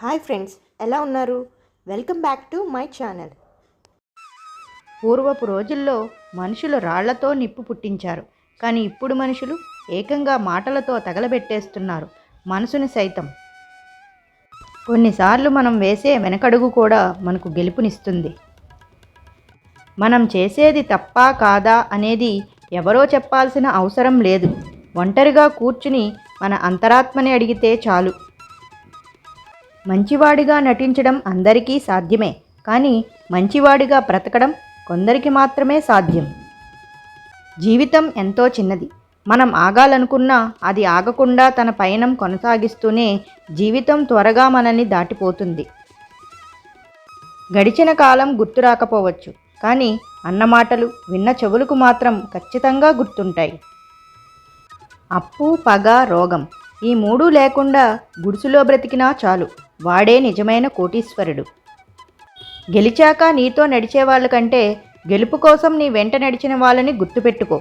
Hi friends ఎలా ఉన్నారు? Welcome back to my channel. పూర్వపు రోజుల్లో మనుషులు రాళ్ళతో నిప్పు పుట్టించారు. కానీ ఇప్పుడు మనుషులు ఏకంగా మాటలతో తగలబెట్టేస్తున్నారు మనసుని సైతం. కొన్నిసార్లు మనం వేసే వెనకడుగు కూడా మనకు గెలుపునిస్తుంది. మనం చేసేది తప్పా కాదా అనేది ఎవరో చెప్పాల్సిన అవసరం లేదు. ఒంటరిగా కూర్చుని మన అంతరాత్మని అడిగితే చాలు. మంచివాడిగా నటించడం అందరికీ సాధ్యమే కానీ మంచివాడిగా బ్రతకడం కొందరికి మాత్రమే సాధ్యం. జీవితం ఎంతో చిన్నది. మనం ఆగాలనుకున్నా అది ఆగకుండా తన పయనం కొనసాగిస్తూనే జీవితం త్వరగా మనల్ని దాటిపోతుంది. గడిచిన కాలం గుర్తు రాకపోవచ్చు కానీ అన్నమాటలు విన్న చెవులకు మాత్రం ఖచ్చితంగా గుర్తుంటాయి. అప్పు పగ రోగం ఈ మూడు లేకుండా గుడిసులో బ్రతికినా చాలు. వాడే నిజమైన కోటీశ్వరుడు. గెలిచాక నీతో నడిచే వాళ్ళకంటే గెలుపు కోసం నీ వెంట నడిచిన వాళ్ళని గుర్తుపెట్టుకో.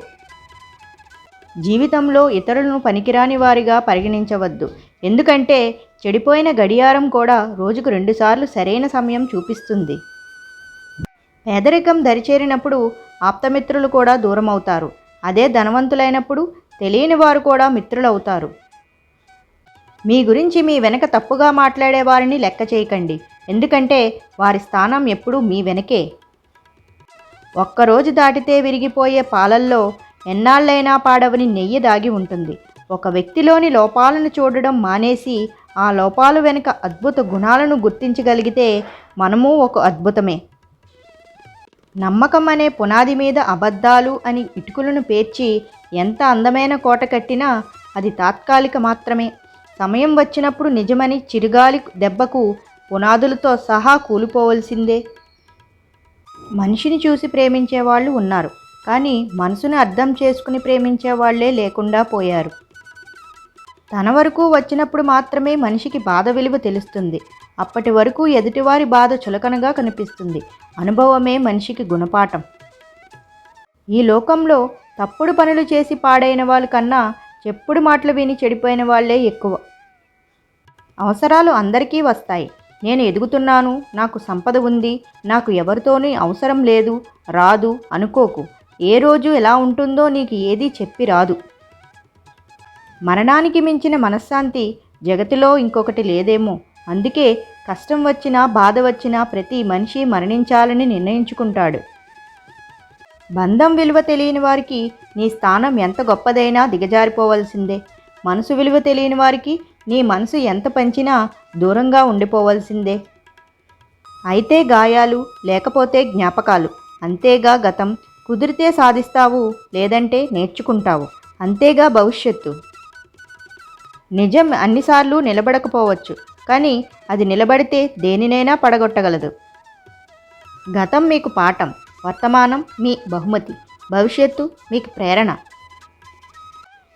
జీవితంలో ఇతరులను పనికిరాని వారిగా పరిగణించవద్దు. ఎందుకంటే చెడిపోయిన గడియారం కూడా రోజుకు రెండుసార్లు సరైన సమయం చూపిస్తుంది. పేదరికం దరిచేరినప్పుడు ఆప్తమిత్రులు కూడా దూరం అవుతారు అదే ధనవంతులైనప్పుడు తెలియని వారు కూడా మిత్రులవుతారు. మీ గురించి మీ వెనక తప్పుగా మాట్లాడే వారిని లెక్క చేయకండి. ఎందుకంటే వారి స్థానం ఎప్పుడూ మీ వెనకే. ఒక్కరోజు దాటితే విరిగిపోయే పాలల్లో ఎన్నాళ్ళైనా పాడవని నెయ్యి దాగి ఉంటుంది. ఒక వ్యక్తిలోని లోపాలను చూడడం మానేసి ఆ లోపాలు వెనుక అద్భుత గుణాలను గుర్తించగలిగితే మనము ఒక అద్భుతమే. నమ్మకం అనే పునాది మీద అబద్ధాలు అని ఇటుకులను పేర్చి ఎంత అందమైన కోట కట్టినా అది తాత్కాలిక మాత్రమే. సమయం వచ్చినప్పుడు నిజమని చిరుగాలి దెబ్బకు పునాదులతో సహా కూలిపోవలసిందే. మనిషిని చూసి ప్రేమించే వాళ్ళు ఉన్నారు. కానీ మనసును అర్థం చేసుకుని ప్రేమించే వాళ్ళే లేకుండా పోయారు. తన వరకు వచ్చినప్పుడు మాత్రమే మనిషికి బాధ విలువ తెలుస్తుంది. అప్పటి వరకు ఎదుటివారి బాధ చులకనగా కనిపిస్తుంది. అనుభవమే మనిషికి గుణపాఠం. ఈ లోకంలో తప్పుడు పనులు చేసి పాడైన వాళ్ళ కన్నా ఎప్పుడు మాటలు విని చెడిపోయిన వాళ్ళే ఎక్కువ. అవసరాలు అందరికీ వస్తాయి. నేను ఎదుగుతున్నాను నాకు సంపద ఉంది నాకు ఎవరితోనూ అవసరం లేదు రాదు అనుకోకు. ఏ రోజు ఎలా ఉంటుందో నీకు ఏదీ చెప్పి రాదు. మరణానికి మించిన మనశ్శాంతి జగతిలో ఇంకొకటి లేదేమో. అందుకే కష్టం వచ్చినా బాధ వచ్చినా ప్రతి మనిషి మరణించాలని నిర్ణయించుకుంటాడు. బంధం విలువ తెలియని వారికి నీ స్థానం ఎంత గొప్పదైనా దిగజారిపోవలసిందే. మనసు విలువ తెలియని వారికి నీ మనసు ఎంత పంచినా దూరంగా ఉండిపోవలసిందే. అయితే గాయాలు లేకపోతే జ్ఞాపకాలు. అంతేగా గతం. కుదిరితే సాధిస్తావు లేదంటే నేర్చుకుంటావు. అంతేగా భవిష్యత్తు. నిజం అన్నిసార్లు నిలబడకపోవచ్చు. కానీ అది నిలబడితే దేనినైనా పడగొట్టగలదు. గతం మీకు పాఠం వర్తమానం మీ బహుమతి. భవిష్యత్తు మీకు ప్రేరణ.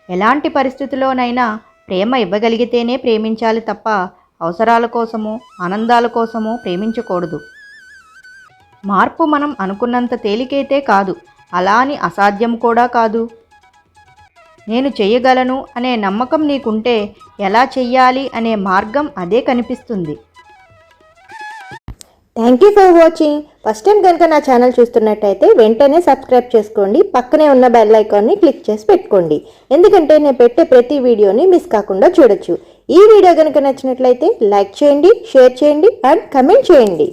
ఎలాంటి పరిస్థితిలోనైనా ప్రేమ ఇవ్వగలిగితేనే ప్రేమించాలి తప్ప అవసరాల కోసమో ఆనందాల కోసమో ప్రేమించకూడదు. మార్పు మనం అనుకున్నంత తేలికైతే కాదు అలా అని అసాధ్యం కూడా కాదు. నేను చెయ్యగలను అనే నమ్మకం నీకుంటే ఎలా చెయ్యాలి అనే మార్గం అదే కనిపిస్తుంది. Thank you for watching first time కనుక నా ఛానల్ చూస్తున్నట్టయితే వెంటనే సబ్స్క్రైబ్ చేసుకోండి. పక్కనే ఉన్న బెల్ ఐకాన్ని క్లిక్ చేసి పెట్టుకోండి. ఎందుకంటే నేను పెట్టే ప్రతి వీడియోని మిస్ కాకుండా చూడొచ్చు. ఈ వీడియో కనుక నచ్చినట్లయితే లైక్ చేయండి షేర్ చేయండి అండ్ కమెంట్ చేయండి.